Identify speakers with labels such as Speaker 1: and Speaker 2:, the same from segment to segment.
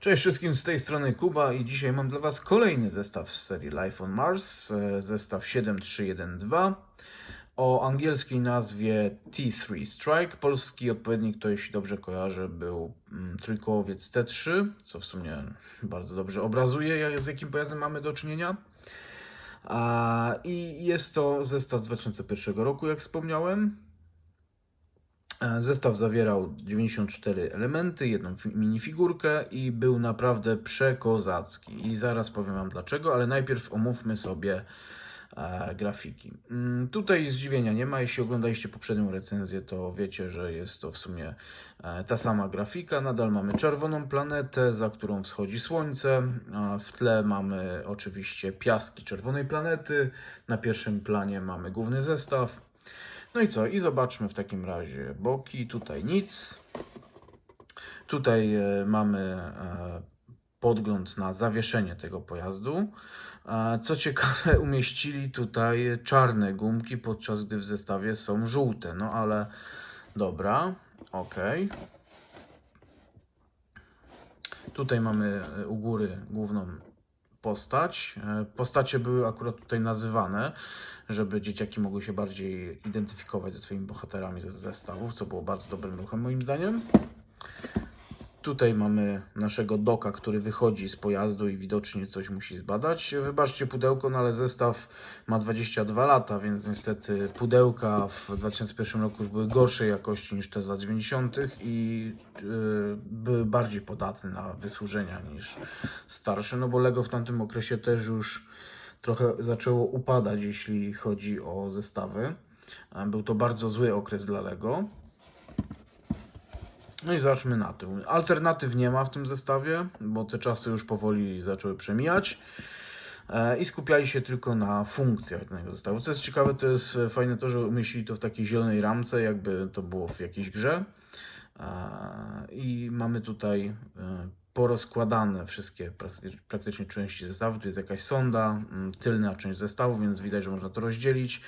Speaker 1: Cześć wszystkim z tej strony Kuba i dzisiaj mam dla Was kolejny zestaw z serii Life on Mars, e, zestaw 7312 o angielskiej nazwie T3 Strike. Polski odpowiednik to jeśli dobrze kojarzę był mm, trójkołowiec T3, co w sumie bardzo dobrze obrazuje z jakim pojazdem mamy do czynienia. I jest to zestaw z 2001 roku, jak wspomniałem. E, Zestaw zawierał 94 elementy, jedną fi- minifigurkę i był naprawdę przekozacki. I zaraz powiem Wam dlaczego, ale najpierw omówmy sobie e, grafiki. Mm, Tutaj zdziwienia nie ma. Jeśli oglądaliście poprzednią recenzję, to wiecie, że jest to w sumie e, ta sama grafika. Nadal mamy czerwoną planetę, za którą wschodzi słońce. W tle mamy oczywiście piaski czerwonej planety. Na pierwszym planie mamy główny zestaw. No i co? I zobaczmy w takim razie boki. Tutaj nic. Tutaj e, mamy e, podgląd na zawieszenie tego pojazdu. E, Co ciekawe, umieścili tutaj czarne gumki, podczas gdy w zestawie są żółte. No ale dobra, ok. Tutaj mamy u góry główną postać. E, Postacie były akurat tutaj nazywane, żeby dzieciaki mogły się bardziej identyfikować ze swoimi bohaterami ze zestawów, co było bardzo dobrym ruchem moim zdaniem. Tutaj mamy naszego doka, który wychodzi z pojazdu i widocznie coś musi zbadać. Wybaczcie pudełko, no ale zestaw ma 22 lata, więc niestety pudełka w 2001 roku już były gorszej jakości niż te z lat 90. i yy, były bardziej podatne na wysłużenia niż starsze, no bo Lego w tamtym okresie też już trochę zaczęło upadać, jeśli chodzi o zestawy. E, Był to bardzo zły okres dla Lego. No i zobaczmy na tył. Alternatyw nie ma w tym zestawie, bo te czasy już powoli zaczęły przemijać. E, I skupiali się tylko na funkcjach danego zestawu. Co jest ciekawe, to jest fajne to, że umieścili to w takiej zielonej ramce, jakby to było w jakiejś grze. E, I mamy tutaj e, porozkładane wszystkie prakty- praktycznie części zestawu. Tu jest jakaś sonda, mm, tylna część zestawu, więc widać, że można to rozdzielić.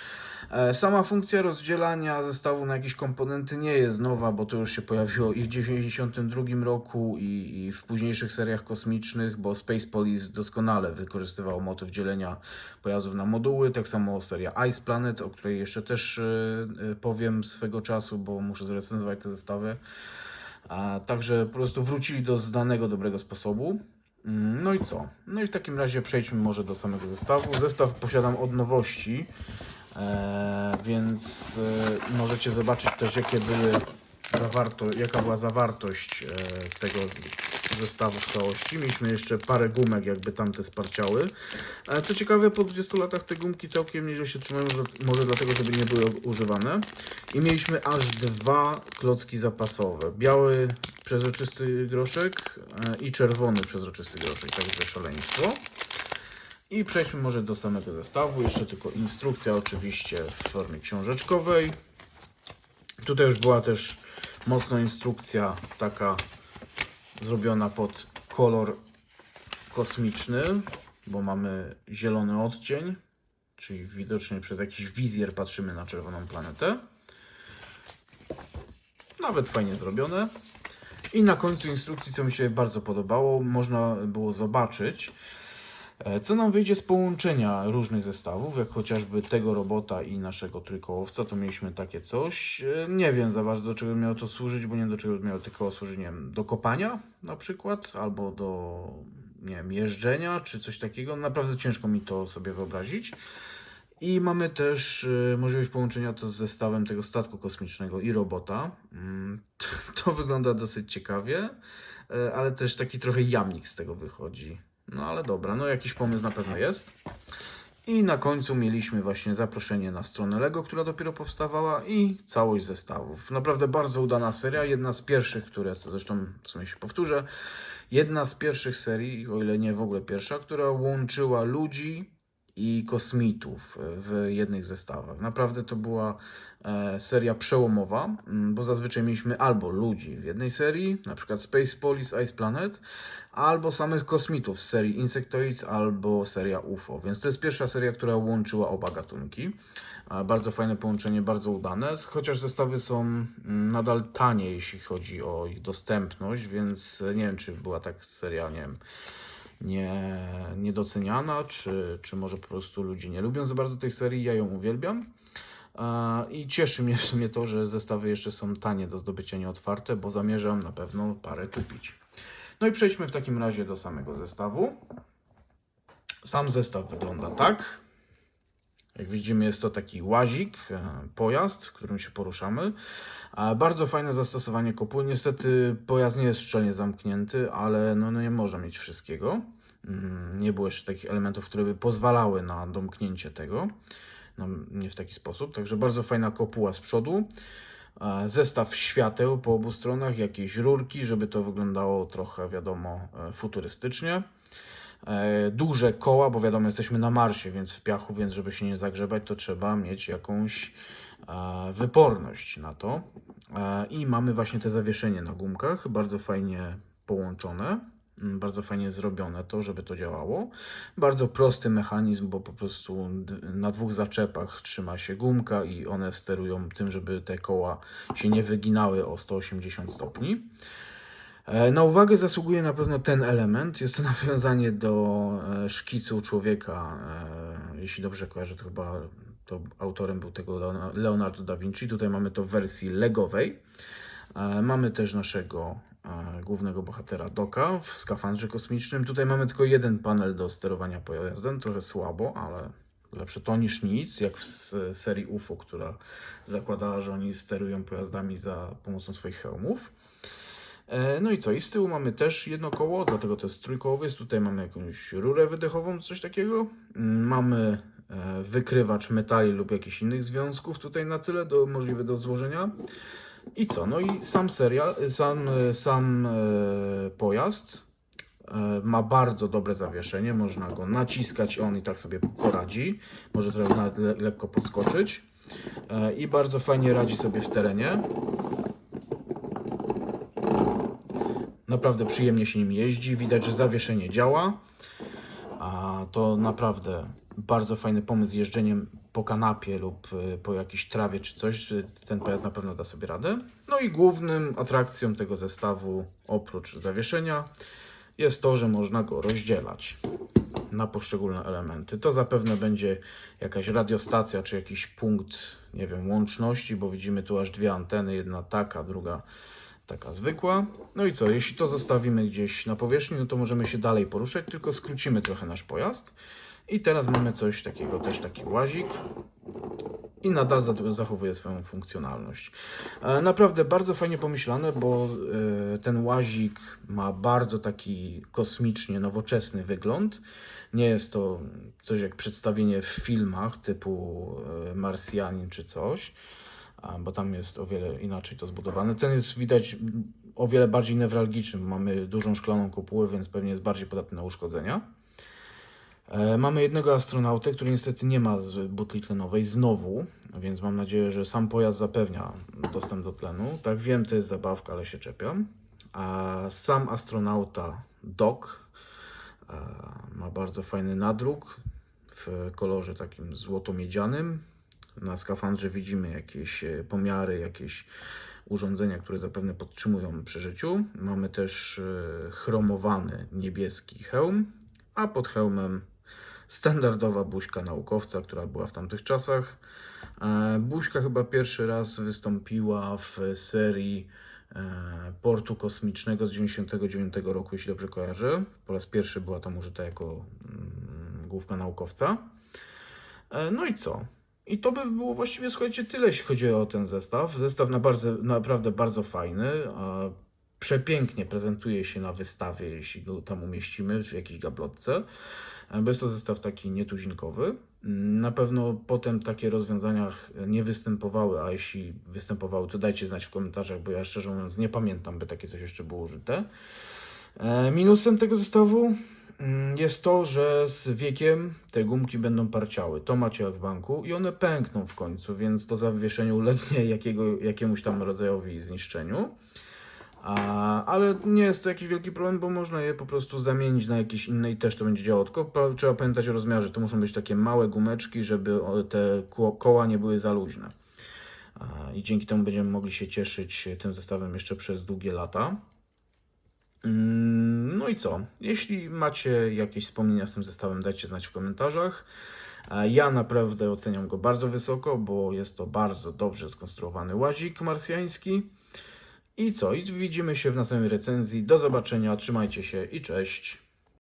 Speaker 1: E, Sama funkcja rozdzielania zestawu na jakieś komponenty nie jest nowa, bo to już się pojawiło i w 1992 roku, i, w późniejszych seriach kosmicznych, bo Space Police doskonale wykorzystywało motyw dzielenia pojazdów na moduły. Tak samo seria Ice Planet, o której jeszcze też e, e, powiem swego czasu, bo muszę zrecenzować te zestawy. A, także po prostu wrócili do znanego, dobrego sposobu. Mm, No i co? No i w takim razie przejdźmy może do samego zestawu. Zestaw posiadam od nowości, e, więc e, możecie zobaczyć też jakie były zawarto, jaka była zawartość e, tego zestawu w całości. Mieliśmy jeszcze parę gumek, jakby tamte sparciały. Co ciekawe, po 20 latach te gumki całkiem nieźle się trzymają, że- może dlatego, żeby nie były używane. I mieliśmy aż dwa klocki zapasowe. Biały przezroczysty groszek e, i czerwony przezroczysty groszek, także szaleństwo. I przejdźmy może do samego zestawu. Jeszcze tylko instrukcja oczywiście w formie książeczkowej. Tutaj już była też mocno instrukcja taka zrobiona pod kolor kosmiczny, bo mamy zielony odcień, czyli widocznie przez jakiś wizjer patrzymy na czerwoną planetę. Nawet fajnie zrobione. I na końcu instrukcji, co mi się bardzo podobało, można było zobaczyć, co nam wyjdzie z połączenia różnych zestawów, jak chociażby tego robota i naszego trójkołowca, to mieliśmy takie coś. E, Nie wiem za bardzo, do czego miało to służyć, bo nie wiem, do czego miało tylko służyć, nie wiem, do kopania na przykład, albo do, nie wiem, jeżdżenia, czy coś takiego. Naprawdę ciężko mi to sobie wyobrazić. I mamy też e, możliwość połączenia to z zestawem tego statku kosmicznego i robota. Mm, To, wygląda dosyć ciekawie, e, ale też taki trochę jamnik z tego wychodzi. No ale dobra, no jakiś pomysł na pewno jest. I na końcu mieliśmy właśnie zaproszenie na stronę Lego, która dopiero powstawała i całość zestawów. Naprawdę bardzo udana seria, jedna z pierwszych, które, co zresztą w sumie się powtórzę, jedna z pierwszych serii, o ile nie w ogóle pierwsza, która łączyła ludzi i kosmitów w jednych zestawach. Naprawdę to była e, seria przełomowa, bo zazwyczaj mieliśmy albo ludzi w jednej serii, na przykład Space Police, Ice Planet, albo samych kosmitów z serii Insectoids, albo seria UFO. Więc to jest pierwsza seria, która łączyła oba gatunki. E, Bardzo fajne połączenie, bardzo udane, chociaż zestawy są nadal tanie, jeśli chodzi o ich dostępność, więc nie wiem, czy była tak seria, nie wiem, nie, niedoceniana, czy, czy może po prostu ludzie nie lubią za bardzo tej serii. Ja ją uwielbiam. I cieszy mnie w sumie to, że zestawy jeszcze są tanie do zdobycia nieotwarte, bo zamierzam na pewno parę kupić. No i przejdźmy w takim razie do samego zestawu. Sam zestaw wygląda tak. Jak widzimy, jest to taki łazik, e, pojazd, którym się poruszamy. Bardzo fajne zastosowanie kopuły. Niestety pojazd nie jest szczelnie zamknięty, ale no, no nie można mieć wszystkiego. Mm, Nie było jeszcze takich elementów, które by pozwalały na domknięcie tego. No, nie w taki sposób. Także bardzo fajna kopuła z przodu. E, Zestaw świateł po obu stronach, jakieś rurki, żeby to wyglądało trochę, wiadomo, e, futurystycznie. E, duże koła, bo wiadomo, jesteśmy na Marsie, więc w piachu, więc żeby się nie zagrzebać, to trzeba mieć jakąś e, wyporność na to. E, I mamy właśnie te zawieszenie na gumkach, bardzo fajnie połączone. Bardzo fajnie zrobione to, żeby to działało. Bardzo prosty mechanizm, bo po prostu na dwóch zaczepach trzyma się gumka i one sterują tym, żeby te koła się nie wyginały o 180 stopni. E, Na uwagę zasługuje na pewno ten element. Jest to nawiązanie do e, szkicu człowieka. e, Jeśli dobrze kojarzę, to chyba to autorem był tego Leona- Leonardo da Vinci. Tutaj mamy to w wersji legowej. Mamy też naszego głównego bohatera Doka w skafandrze kosmicznym. Tutaj mamy tylko jeden panel do sterowania pojazdem, trochę słabo, ale lepsze to niż nic, jak w serii UFO, która zakładała, że oni sterują pojazdami za pomocą swoich hełmów. E, No i co? I z tyłu mamy też jedno koło, dlatego to jest trójkołowy. Jest Tutaj mamy jakąś rurę wydechową, coś takiego. Mm, Mamy e, wykrywacz metali lub jakichś innych związków tutaj na tyle do, możliwe do złożenia. I co? No i sam serial, sam, e, sam pojazd ma bardzo dobre zawieszenie. Można go naciskać on i tak sobie poradzi. Może trochę nawet le, lekko podskoczyć. I bardzo fajnie radzi sobie w terenie. Naprawdę przyjemnie się nim jeździ. Widać, że zawieszenie działa. A to naprawdę bardzo fajny pomysł z jeżdżeniem po kanapie lub y, po jakiejś trawie czy coś. Ten pojazd na pewno da sobie radę. No i głównym atrakcją tego zestawu, oprócz zawieszenia, jest to, że można go rozdzielać na poszczególne elementy. To zapewne będzie jakaś radiostacja czy jakiś punkt, nie wiem, łączności, bo widzimy tu aż dwie anteny, jedna taka, druga taka zwykła. No i co, jeśli to zostawimy gdzieś na powierzchni, no to możemy się dalej poruszać, tylko skrócimy trochę nasz pojazd. I teraz mamy coś takiego, też taki łazik. I nadal za- zachowuje swoją funkcjonalność. E, Naprawdę bardzo fajnie pomyślane, bo e, ten łazik ma bardzo taki kosmicznie nowoczesny wygląd. Nie jest to coś jak przedstawienie w filmach typu e, Marsjanin czy coś bo tam jest o wiele inaczej to zbudowane. Ten jest widać o wiele bardziej newralgiczny. Mamy dużą szklaną kopułę, więc pewnie jest bardziej podatny na uszkodzenia. E, Mamy jednego astronautę, który niestety nie ma z butli tlenowej znowu, więc mam nadzieję, że sam pojazd zapewnia dostęp do tlenu. Tak wiem, to jest zabawka, ale się czepiam. A sam astronauta Doc e, ma bardzo fajny nadruk w kolorze takim złoto-miedzianym. Na skafandrze widzimy jakieś e, pomiary, jakieś urządzenia, które zapewne podtrzymują przy życiu. Mamy też e, chromowany niebieski hełm, a pod hełmem standardowa buźka naukowca, która była w tamtych czasach. E, Buźka chyba pierwszy raz wystąpiła w serii Portu Kosmicznego z 1999 roku, jeśli dobrze kojarzę. Po raz pierwszy była tam użyta jako mm, główka naukowca. No i co? I to by było właściwie, słuchajcie, tyle, jeśli chodzi o ten zestaw. Zestaw na bardzo, naprawdę bardzo fajny. a Przepięknie prezentuje się na wystawie, jeśli go tam umieścimy w jakiejś gablotce. E, jest to zestaw taki nietuzinkowy. Mm, Na pewno potem takie rozwiązania nie występowały, a jeśli występowały, to dajcie znać w komentarzach, bo ja szczerze mówiąc nie pamiętam, by takie coś jeszcze było użyte. E, Minusem tego zestawu jest to, że z wiekiem te gumki będą parciały. To macie jak w banku i one pękną w końcu, więc to zawieszenie ulegnie jakiego, jakiemuś tam rodzajowi zniszczeniu. A, ale nie jest to jakiś wielki problem, bo można je po prostu zamienić na jakieś inne i też to będzie działało. Tylko trzeba pamiętać o rozmiarze. To muszą być takie małe gumeczki, żeby te ko- koła nie były za luźne. A, I dzięki temu będziemy mogli się cieszyć tym zestawem jeszcze przez długie lata. Mm, No i co? Jeśli macie jakieś wspomnienia z tym zestawem, dajcie znać w komentarzach. Ja naprawdę oceniam go bardzo wysoko, bo jest to bardzo dobrze skonstruowany łazik marsjański. I co? I widzimy się w następnej recenzji. Do zobaczenia, trzymajcie się i cześć.